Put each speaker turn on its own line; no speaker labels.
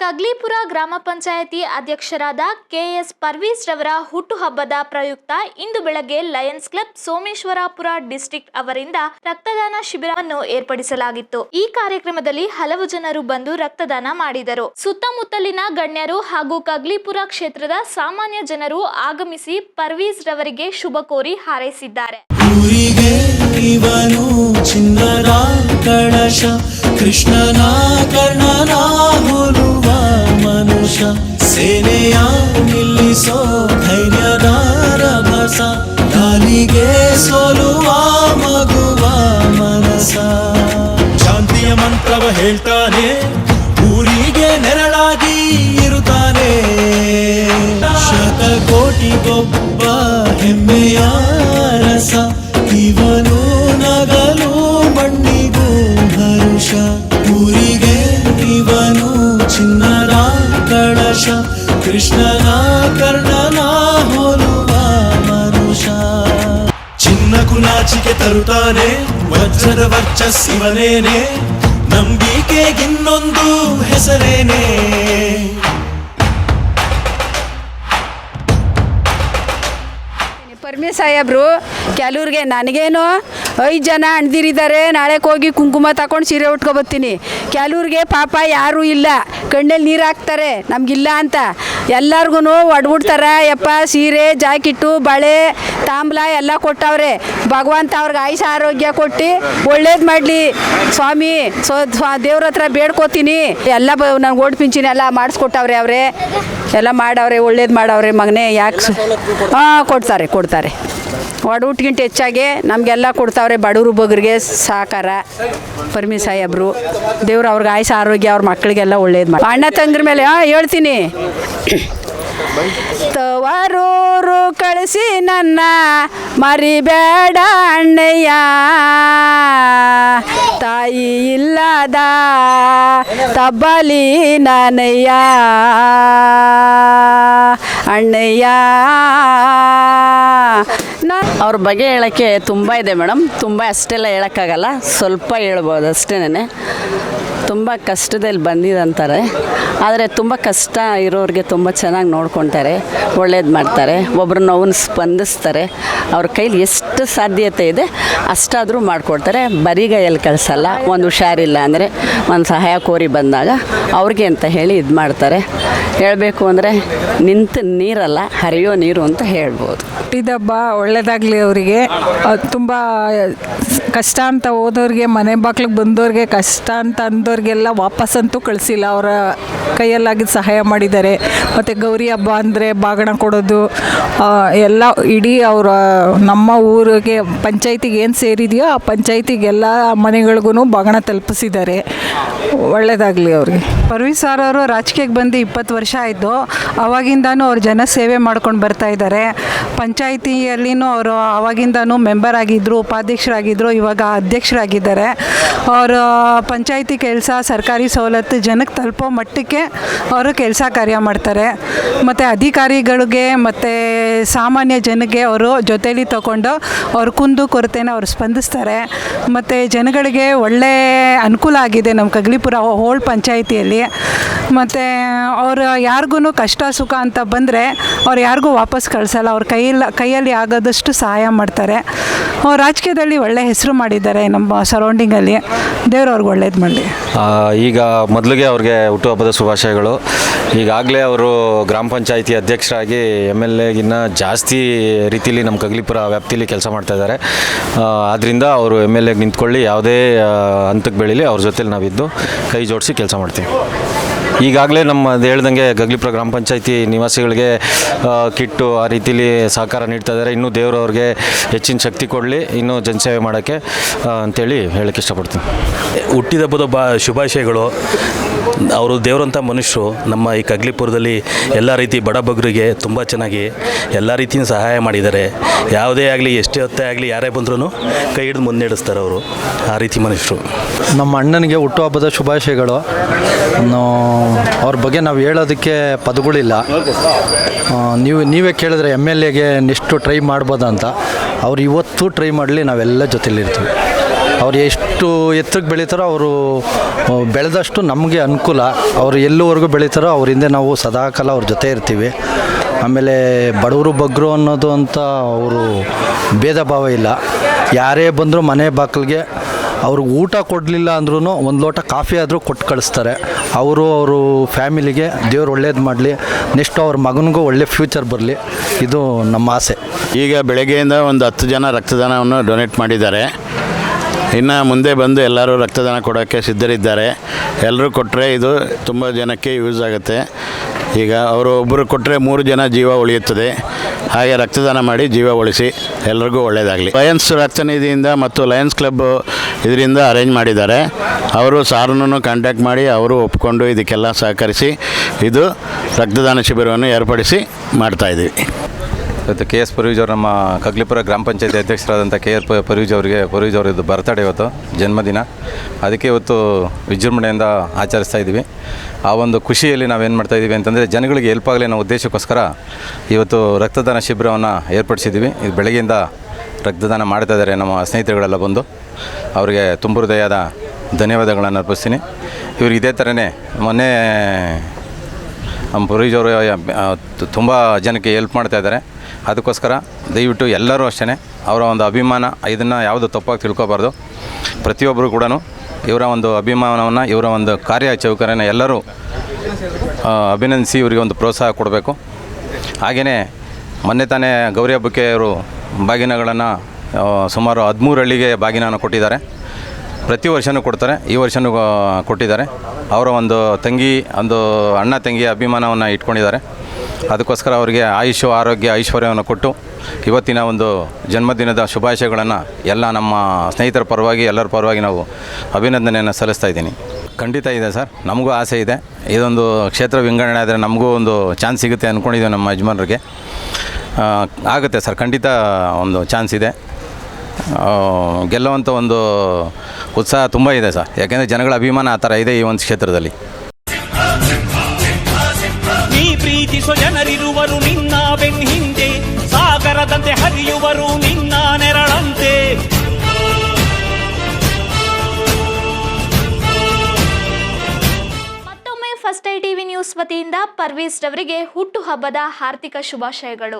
ಕಗ್ಲಿಪುರ ಗ್ರಾಮ ಪಂಚಾಯಿತಿ ಅಧ್ಯಕ್ಷರಾದ ಕೆಎಸ್ ಪರ್ವೀಸ್ ರವರ ಹುಟ್ಟುಹಬ್ಬದ ಪ್ರಯುಕ್ತ ಇಂದು ಬೆಳಗ್ಗೆ ಲಯನ್ಸ್ ಕ್ಲಬ್ ಸೋಮೇಶ್ವರಪುರ ಡಿಸ್ಟ್ರಿಕ್ಟ್ ಅವರಿಂದ ರಕ್ತದಾನ ಶಿಬಿರವನ್ನು ಏರ್ಪಡಿಸಲಾಗಿತ್ತು. ಈ ಕಾರ್ಯಕ್ರಮದಲ್ಲಿ ಹಲವು ಜನರು ಬಂದು ರಕ್ತದಾನ ಮಾಡಿದರು. ಸುತ್ತಮುತ್ತಲಿನ ಗಣ್ಯರು ಹಾಗೂ ಕಗ್ಲಿಪುರ ಕ್ಷೇತ್ರದ ಸಾಮಾನ್ಯ ಜನರು ಆಗಮಿಸಿ ಪರ್ವೀಸ್ ರವರಿಗೆ ಶುಭ ಕೋರಿ ಹಾರೈಸಿದ್ದಾರೆ.
ಹೇಳ್ತಾನೆ, ಊರಿಗೆ ನೆರಳಾಗಿ ಇರುತ್ತಾನೆ. ಶತಕೋಟಿಗೊಬ್ಬ ಹೆಮ್ಮೆಯ ರಸ, ಇವನು ನಗಲು ಮಣ್ಣಿಗೂ ಹರುಷ. ಊರಿಗೆ ಇವನು ಚಿನ್ನರ ಕಳಶ, ಕೃಷ್ಣನ ಕರ್ಣನ ಹೋಲುವ ಮನುಷ್ಯ. ಚಿನ್ನ ಕುಲಾಚಿಗೆ ತರುತ್ತಾನೆ, ವಜ್ರದ ವರ್ಚಸ್ಸಿವನೇನೆ ನಂಬಿಕೆಗಿನ್ನೊಂದು ಹೆಸರೇನೆ.
ಪರ್ಮಿ ಸಾಹೇಬ್ರು ಕೆಲವ್ರಿಗೆ ನನಗೇನು ಐದು ಜನ ಅಣ್ದಿರಿದ್ದಾರೆ ನಾಳೆ ಹೋಗಿ ಕುಂಕುಮ ತಗೊಂಡು ಸೀರೆ ಉಟ್ಕೊಬತ್ತೀನಿ ಕೆಲವ್ರಿಗೆ ಪಾಪ ಯಾರೂ ಇಲ್ಲ. ಕಣ್ಣಲ್ಲಿ ನೀರು ಹಾಕ್ತಾರೆ, ನಮಗಿಲ್ಲ ಅಂತ. ಎಲ್ಲರಿಗೂ ಒಡ್ಬಿಡ್ತಾರೆ. ಯಪ್ಪ ಸೀರೆ ಜಾಕಿಟ್ಟು ಬಳೆ ತಾಂಬಲ ಎಲ್ಲ ಕೊಟ್ಟವ್ರೆ. ಭಗವಂತ ಅವ್ರಿಗೆ ಆಯುಷ ಆರೋಗ್ಯ ಕೊಟ್ಟು ಒಳ್ಳೇದು ಮಾಡಲಿ. ಸ್ವಾಮಿ ಸೊ ದೇವ್ರ ಹತ್ರ ಬೇಡ್ಕೋತೀನಿ. ಎಲ್ಲ ಬ ನಂಗೆ ಓಟ್ ಪಿಂಚಿನ ಎಲ್ಲ ಮಾಡಿಸ್ಕೊಟ್ಟವ್ರೆ ಅವರೇ. ಎಲ್ಲ ಮಾಡವ್ರೆ ಒಳ್ಳೇದು ಮಾಡವ್ರೆ ಮಗನೇ ಯಾಕೆ ಹಾಂ ಕೊಡ್ತಾರೆ ಕೊಡ್ತಾರೆ. ಒಡೂಟ್ಗಿಂತ ಹೆಚ್ಚಾಗಿ ನಮಗೆಲ್ಲ ಕೊಡ್ತಾವ್ರೆ ಬಡವರು ಬಗ್ರಿಗೆ ಸಹಕಾರ ಪರ್ಮಿ ಸಾಹೇಬ್ರು. ದೇವ್ರು ಅವ್ರಿಗೆ ಆಯ್ಸ ಆರೋಗ್ಯ ಅವ್ರ ಮಕ್ಕಳಿಗೆಲ್ಲ ಒಳ್ಳೇದು ಮಾಡಿ ಅಣ್ಣ ತಂಗ್ರ ಮೇಲೆ, ಹಾಂ, ಹೇಳ್ತೀನಿ. ತವರೂರು ಕಳಿಸಿ ನನ್ನ ಮರಿಬೇಡ ಅಣ್ಣಯ್ಯ. ತಾಯಿ ಇಲ್ಲದ ತಬ್ಬಲಿ ನನಯ್ಯ. ಅಣ್ಣಯ್ಯ
ಅವ್ರ ಬಗ್ಗೆ ಹೇಳೋಕ್ಕೆ ತುಂಬ ಇದೆ ಮೇಡಮ್. ತುಂಬ ಅಷ್ಟೆಲ್ಲ ಹೇಳೋಕ್ಕಾಗಲ್ಲ. ಸ್ವಲ್ಪ ಹೇಳ್ಬೋದು ಅಷ್ಟೇನೆ. ತುಂಬ ಕಷ್ಟದಲ್ಲಿ ಬಂದಿದಂತಾರೆ. ಆದರೆ ತುಂಬ ಕಷ್ಟ ಇರೋರಿಗೆ ತುಂಬ ಚೆನ್ನಾಗಿ ನೋಡ್ಕೊತಾರೆ, ಒಳ್ಳೇದು ಮಾಡ್ತಾರೆ ಒಬ್ರು ನೋವನ್ನು ಸ್ಪಂದಿಸ್ತಾರೆ. ಅವ್ರ ಕೈಲಿ ಎಷ್ಟು ಸಾಧ್ಯತೆ ಇದೆ, ಅಷ್ಟಾದರೂ ಮಾಡಿಕೊಡ್ತಾರೆ. ಬರಿಗೈಯಲ್ಲಿ ಕಳಿಸಲ್ಲ, ಒಂದು ಹುಷಾರಿಲ್ಲ ಅಂದರೆ ಒಂದು ಸಹಾಯ ಕೋರಿ ಬಂದಾಗ ಅವ್ರಿಗೆ ಅಂತ ಹೇಳಿ ಇದು ಮಾಡ್ತಾರೆ. ಹೇಳಬೇಕು ಅಂದರೆ ನಿಂತು ನೀರಲ್ಲ, ಹರಿಯೋ ನೀರು ಅಂತ ಹೇಳ್ಬೋದು.
ಹುಟ್ಟಿದಬ್ಬ ಒಳ್ಳೆಯದಾಗಲಿ ಅವರಿಗೆ. ತುಂಬ ಕಷ್ಟ ಅಂತ ಹೋದವ್ರಿಗೆ, ಮನೆ ಬಾಗ್ಲಿಗೆ ಬಂದವ್ರಿಗೆ ಕಷ್ಟ ಅಂತ ಅಂದವ್ರಿಗೆಲ್ಲ ವಾಪಸ್ಸಂತೂ ಕಳಿಸಿಲ್ಲ. ಅವರ ಕೈಯಲ್ಲಾಗಿದ್ದು ಸಹಾಯ ಮಾಡಿದ್ದಾರೆ. ಮತ್ತು ಗೌರಿ ಹಬ್ಬ ಅಂದರೆ ಬಾಗಣ ಕೊಡೋದು ಎಲ್ಲ ಇಡೀ ಅವರ, ನಮ್ಮ ಊರಿಗೆ ಪಂಚಾಯತಿಗೆ ಏನು ಸೇರಿದೆಯೋ ಆ ಪಂಚಾಯತಿಗೆ ಎಲ್ಲ ಮನೆಗಳಿಗೂ ಬಾಗಣ ತಲುಪಿಸಿದ್ದಾರೆ. ಒಳ್ಳೆಯದಾಗಲಿ ಅವ್ರಿಗೆ.
ಪರ್ವಿ ಸರ್ ಅವರು ರಾಜಕೀಯಕ್ಕೆ ಬಂದು ಇಪ್ಪತ್ತು ವರ್ಷ ಆಯಿತು. ಅವಾಗಿಂದನೂ ಅವ್ರು ಜನ ಸೇವೆ ಮಾಡ್ಕೊಂಡು ಬರ್ತಾ ಇದ್ದಾರೆ. ಪಂಚಾಯಿತಿಯಲ್ಲಿನೂ ಅವರು ಅವಾಗಿಂದನೂ ಮೆಂಬರ್ ಆಗಿದ್ದರು ಉಪಾಧ್ಯಕ್ಷರಾಗಿದ್ದರು ಇವಾಗ ಅಧ್ಯಕ್ಷರಾಗಿದ್ದಾರೆ. ಅವರು ಪಂಚಾಯಿತಿ ಕೆಲಸ, ಸರ್ಕಾರಿ ಸವಲತ್ತು ಜನಕ್ಕೆ ತಲುಪೋ ಮಟ್ಟಕ್ಕೆ ಅವರು ಕೆಲಸ ಕಾರ್ಯ ಮಾಡ್ತಾರೆ. ಮತ್ತು ಅಧಿಕಾರಿಗಳಿಗೆ ಮತ್ತು ಸಾಮಾನ್ಯ ಜನಕ್ಕೆ ಅವರು ಜೊತೇಲಿ ತಗೊಂಡು ಅವ್ರ ಕುಂದು ಕೊರತೆನ ಅವ್ರು ಸ್ಪಂದಿಸ್ತಾರೆ. ಮತ್ತು ಜನಗಳಿಗೆ ಒಳ್ಳೆ ಅನುಕೂಲ ಆಗಿದೆ ನಮ್ಮ ಕಗ್ಲಿಪುರ ಹೋಳ್ ಪಂಚಾಯಿತಿಯಲ್ಲಿ. ಮತ್ತು ಅವರು ಯಾರಿಗೂ ಕಷ್ಟ ಸುಖ ಅಂತ ಬಂದರೆ ಅವ್ರು ಯಾರಿಗೂ ವಾಪಸ್ ಕಳಿಸಲ್ಲ. ಅವ್ರ ಕೈಯಲ್ಲಿ ಕೈಯಲ್ಲಿ ಆಗೋದಷ್ಟು ಸಹಾಯ ಮಾಡ್ತಾರೆ. ರಾಜಕೀಯದಲ್ಲಿ ಒಳ್ಳೆ ಹೆಸರು ಮಾಡಿದ್ದಾರೆ ನಮ್ಮ ಸರೌಂಡಿಂಗಲ್ಲಿ ದೇವ್ರು ಅವ್ರಿಗೆ ಒಳ್ಳೇದು ಮಾಡಲಿ.
ಆ, ಈಗ ಮೊದಲಿಗೆ ಅವ್ರಿಗೆ ಹುಟ್ಟುಹಬ್ಬದ ಶುಭಾಶಯಗಳು. ಈಗಾಗಲೇ ಅವರು ಗ್ರಾಮ ಪಂಚಾಯಿತಿ ಅಧ್ಯಕ್ಷರಾಗಿ ಎಂ ಎಲ್ ಎಗಿನ್ನ ಜಾಸ್ತಿ ರೀತಿಯಲ್ಲಿ ನಮ್ಮ ಕಗ್ಲಿಪುರ ವ್ಯಾಪ್ತಿಯಲ್ಲಿ ಕೆಲಸ ಮಾಡ್ತಾ ಇದ್ದಾರೆ. ಆದ್ದರಿಂದ ಅವರು ಎಂ ಎಲ್ ಎಗೆ ನಿಂತ್ಕೊಳ್ಳಿ ಯಾವುದೇ ಹಂತಕ್ಕೆ ಬೆಳೀಲಿ ಅವ್ರ ಜೊತೆಲಿ ನಾವಿದ್ದು ಕೈ ಜೋಡಿಸಿ ಕೆಲಸ ಮಾಡ್ತೀವಿ. ಈಗಾಗಲೇ ನಮ್ಮ ಹೇಳ್ದಂಗೆ ಗಗ್ಲಿಪುರ ಗ್ರಾಮ ಪಂಚಾಯತಿ ನಿವಾಸಿಗಳಿಗೆ ಕಿಟ್ಟು ಆ ರೀತಿಲಿ ಸಹಕಾರ ನೀಡ್ತಾ ಇದ್ದಾರೆ. ಇನ್ನೂ ದೇವರು ಅವ್ರಿಗೆ ಹೆಚ್ಚಿನ ಶಕ್ತಿ ಕೊಡಲಿ ಇನ್ನೂ ಜನಸೇವೆ ಮಾಡೋಕ್ಕೆ ಅಂತೇಳಿ ಹೇಳಕ್ಕೆ ಇಷ್ಟಪಡ್ತೀನಿ.
ಹುಟ್ಟಿದಬ್ಬದ ಬಾ ಶುಭಾಶಯಗಳು. ಅವರು ದೇವರಂಥ ಮನುಷ್ಯರು. ನಮ್ಮ ಈ ಕಗ್ಲಿಪುರದಲ್ಲಿ ಎಲ್ಲ ರೀತಿ ಬಡಬಗ್ಗರಿಗೆ ತುಂಬ ಚೆನ್ನಾಗಿ ಎಲ್ಲ ರೀತಿಯ ಸಹಾಯ ಮಾಡಿದ್ದಾರೆ. ಯಾವುದೇ ಆಗಲಿ ಎಷ್ಟೇ ಹೊತ್ತೇ ಆಗಲಿ ಯಾರೇ ಬಂದ್ರೂ ಕೈ ಹಿಡಿದು ಮುನ್ನಡೆಸ್ತಾರೆ ಅವರು. ಆ ರೀತಿ ಮನುಷ್ಯರು.
ನಮ್ಮ ಅಣ್ಣನಿಗೆ ಹುಟ್ಟುಹಬ್ಬದ ಶುಭಾಶಯಗಳು. ಇನ್ನು ಅವ್ರ ಬಗ್ಗೆ ನಾವು ಹೇಳೋದಕ್ಕೆ ಪದಗಳಿಲ್ಲ. ನೀವು, ನೀವೇ ಕೇಳಿದ್ರೆ ಎಂ ಎಲ್ ಎಗೆ ನೆಕ್ಸ್ಟು ಟ್ರೈ ಮಾಡ್ಬೋದಂತ. ಅವ್ರು ಇವತ್ತು ಟ್ರೈ ಮಾಡಲಿ ನಾವೆಲ್ಲ ಜೊತೆಲಿರ್ತೀವಿ. ಅವ್ರು ಎಷ್ಟು ಎತ್ತಕ್ಕೆ ಬೆಳೀತಾರೋ ಅವರು ಬೆಳೆದಷ್ಟು ನಮಗೆ ಅನುಕೂಲ. ಅವರು ಎಲ್ಲಿವರೆಗೂ ಬೆಳೀತಾರೋ ಅವ್ರ ಹಿಂದೆ ನಾವು ಸದಾಕಾಲ ಅವ್ರ ಜೊತೆ ಇರ್ತೀವಿ. ಆಮೇಲೆ ಬಡವರು ಬಗ್ಗರು ಅನ್ನೋದು ಅಂತ ಅವರು ಭೇದ ಭಾವ ಇಲ್ಲ. ಯಾರೇ ಬಂದರೂ ಮನೆ ಬಾಗಿಲಿಗೆ ಅವ್ರಿಗೆ ಊಟ ಕೊಡಲಿಲ್ಲ ಅಂದ್ರೂ ಒಂದು ಲೋಟ ಕಾಫಿ ಆದರೂ ಕೊಟ್ಟು ಕಳಿಸ್ತಾರೆ. ಅವರು ಅವರು ಫ್ಯಾಮಿಲಿಗೆ ದೇವ್ರು ಒಳ್ಳೇದು ಮಾಡಲಿ, ನೆಕ್ಸ್ಟ್ ಅವ್ರ ಮಗನಿಗೂ ಒಳ್ಳೆ ಫ್ಯೂಚರ್ ಬರಲಿ. ಇದು ನಮ್ಮ ಆಸೆ.
ಈಗ ಬೆಳಗ್ಗೆಯಿಂದ ಒಂದು ಹತ್ತು ಜನ ರಕ್ತದಾನವನ್ನು ಡೊನೇಟ್ ಮಾಡಿದ್ದಾರೆ. ಇನ್ನು ಮುಂದೆ ಬಂದು ಎಲ್ಲರೂ ರಕ್ತದಾನ ಕೊಡೋಕ್ಕೆ ಸಿದ್ಧರಿದ್ದಾರೆ. ಎಲ್ಲರೂ ಕೊಟ್ಟರೆ ಇದು ತುಂಬ ಜನಕ್ಕೆ ಯೂಸ್ ಆಗುತ್ತೆ. ಈಗ ಅವರು ಒಬ್ಬರು ಕೊಟ್ಟರೆ ಮೂರು ಜನ ಜೀವ ಉಳಿಯುತ್ತದೆ. ಹಾಗೆ ರಕ್ತದಾನ ಮಾಡಿ ಜೀವ ಉಳಿಸಿ ಎಲ್ರಿಗೂ ಒಳ್ಳೆಯದಾಗಲಿ ಲಯನ್ಸ್ ರಕ್ತನಿಧಿಯಿಂದ ಮತ್ತು ಲಯನ್ಸ್ ಕ್ಲಬ್ ಇದರಿಂದ ಅರೇಂಜ್ ಮಾಡಿದ್ದಾರೆ. ಅವರು ಸಾರನ್ನು ಕಾಂಟ್ಯಾಕ್ಟ್ ಮಾಡಿ ಅವರು ಒಪ್ಪಿಕೊಂಡು ಇದಕ್ಕೆಲ್ಲ ಸಹಕರಿಸಿ ಇದು ರಕ್ತದಾನ ಶಿಬಿರವನ್ನು ಏರ್ಪಡಿಸಿ ಮಾಡ್ತಾಯಿದ್ದೀವಿ
ಇವತ್ತು ಕೆ ಎಸ್ ಪರ್ವೀಜ್ ಅವರು ನಮ್ಮ ಕಗ್ಲಿಪುರ ಗ್ರಾಮ ಪಂಚಾಯತಿ ಅಧ್ಯಕ್ಷರಾದಂಥ ಕೆ ಆರ್ ಪರ್ವೀಜ್ ಅವರಿಗೆ, ಪರ್ವೀಜ್ ಅವರದ್ದು ಬರ್ತಡೇ ಇವತ್ತು, ಜನ್ಮದಿನ. ಅದಕ್ಕೆ ಇವತ್ತು ವಿಜೃಂಭಣೆಯಿಂದ ಆಚರಿಸ್ತಾ ಇದ್ದೀವಿ. ಆ ಒಂದು ಖುಷಿಯಲ್ಲಿ ನಾವೇನು ಮಾಡ್ತಾ ಇದ್ದೀವಿ ಅಂತಂದರೆ, ಜನಗಳಿಗೆ ಹೆಲ್ಪ್ ಆಗಲಿ ಅನ್ನೋ ಉದ್ದೇಶಕ್ಕೋಸ್ಕರ ಇವತ್ತು ರಕ್ತದಾನ ಶಿಬಿರವನ್ನು ಏರ್ಪಡಿಸಿದ್ದೀವಿ. ಇದು ಬೆಳಗ್ಗೆಯಿಂದ ರಕ್ತದಾನ ಮಾಡ್ತಾ ಇದ್ದಾರೆ ನಮ್ಮ ಸ್ನೇಹಿತರುಗಳೆಲ್ಲ ಬಂದು. ಅವರಿಗೆ ತುಂಬ ಹೃದಯದ ಧನ್ಯವಾದಗಳನ್ನು ಅರ್ಪಿಸ್ತೀನಿ. ಇವ್ರಿಗೆ ಇದೇ ಥರನೇ ಮೊನ್ನೆ, ನಮ್ಮ ಪೂರ್ವಜವರು ತುಂಬ ಜನಕ್ಕೆ ಹೆಲ್ಪ್ ಮಾಡ್ತಾ ಇದ್ದಾರೆ. ಅದಕ್ಕೋಸ್ಕರ ದಯವಿಟ್ಟು ಎಲ್ಲರೂ ಅಷ್ಟೇ ಅವರ ಒಂದು ಅಭಿಮಾನ, ಇದನ್ನು ಯಾವುದು ತಪ್ಪಾಗಿ ತಿಳ್ಕೊಬಾರ್ದು. ಪ್ರತಿಯೊಬ್ಬರು ಕೂಡ ಇವರ ಒಂದು ಅಭಿಮಾನವನ್ನು, ಇವರ ಒಂದು ಕಾರ್ಯ ಚೌಕರ್ಯನ ಎಲ್ಲರೂ ಅಭಿನಂದಿಸಿ ಇವರಿಗೆ ಒಂದು ಪ್ರೋತ್ಸಾಹ ಕೊಡಬೇಕು. ಹಾಗೆಯೇ ಮೊನ್ನೆ ತಾನೇ ಗೌರಿ ಹಬ್ಬಕ್ಕೆ ಅವರು ಬಾಗಿನಗಳನ್ನು ಸುಮಾರು ಹದಿಮೂರು ಹಳ್ಳಿಗೆ ಬಾಗಿನವನ್ನು ಕೊಟ್ಟಿದ್ದಾರೆ. ಪ್ರತಿ ವರ್ಷವೂ ಕೊಡ್ತಾರೆ. ಈ ವರ್ಷವೂ ಕೊಟ್ಟಿದ್ದಾರೆ. ಅವರ ಒಂದು ತಂಗಿ, ಒಂದು ಅಣ್ಣ ತಂಗಿ ಅಭಿಮಾನವನ್ನು ಇಟ್ಕೊಂಡಿದ್ದಾರೆ. ಅದಕ್ಕೋಸ್ಕರ ಅವರಿಗೆ ಆಯುಷ್ಯ ಆರೋಗ್ಯ, ಐಶ್ವರ್ಯವನ್ನು ಕೊಟ್ಟು ಇವತ್ತಿನ ಒಂದು ಜನ್ಮದಿನದ ಶುಭಾಶಯಗಳನ್ನು ಎಲ್ಲ ನಮ್ಮ ಸ್ನೇಹಿತರ ಪರವಾಗಿ, ಎಲ್ಲರ ಪರವಾಗಿ ನಾವು ಅಭಿನಂದನೆಯನ್ನು ಸಲ್ಲಿಸ್ತಾ ಇದ್ದೀನಿ. ಖಂಡಿತ ಇದೆ ಸರ್. ನಮಗೂ ಆಸೆ ಇದೆ. ಇದೊಂದು ಕ್ಷೇತ್ರ ವಿಂಗಡಣೆ ಆದರೆ ನಮಗೂ ಒಂದು ಚಾನ್ಸ್ ಸಿಗುತ್ತೆ ಅಂದ್ಕೊಂಡಿದ್ದೀವಿ ನಮ್ಮ ಯಜಮಾನರಿಗೆ. ಆಗುತ್ತೆ ಸರ್. ಖಂಡಿತ ಒಂದು ಚಾನ್ಸ್ ಇದೆ. ಗೆಲ್ಲುವಂಥ ಒಂದು ಉತ್ಸಾಹ ತುಂಬ ಇದೆ ಸರ್. ಯಾಕೆಂದರೆ ಜನಗಳ ಅಭಿಮಾನ ಆ ಥರ ಇದೆ ಈ ಒಂದು ಕ್ಷೇತ್ರದಲ್ಲಿ.
ನೀ ಪ್ರೀತಿಸೋ ಜನರಿರುವರು ನಿನ್ನ ಬೆನ್ ಹಿಂದೆ ಸಾಗರದಂತೆ ಹರಿಯುವರು ನಿನ್ನ ನೆರಳಂತೆ.
ಮತ್ತೊಮ್ಮೆ ಫಸ್ಟ್ ಐ ಟಿವಿ ನ್ಯೂಸ್ ವತಿಯಿಂದ ಪರ್ವೀಸ್ ರವರಿಗೆ ಹುಟ್ಟುಹಬ್ಬದ ಹಾರ್ದಿಕ ಶುಭಾಶಯಗಳು.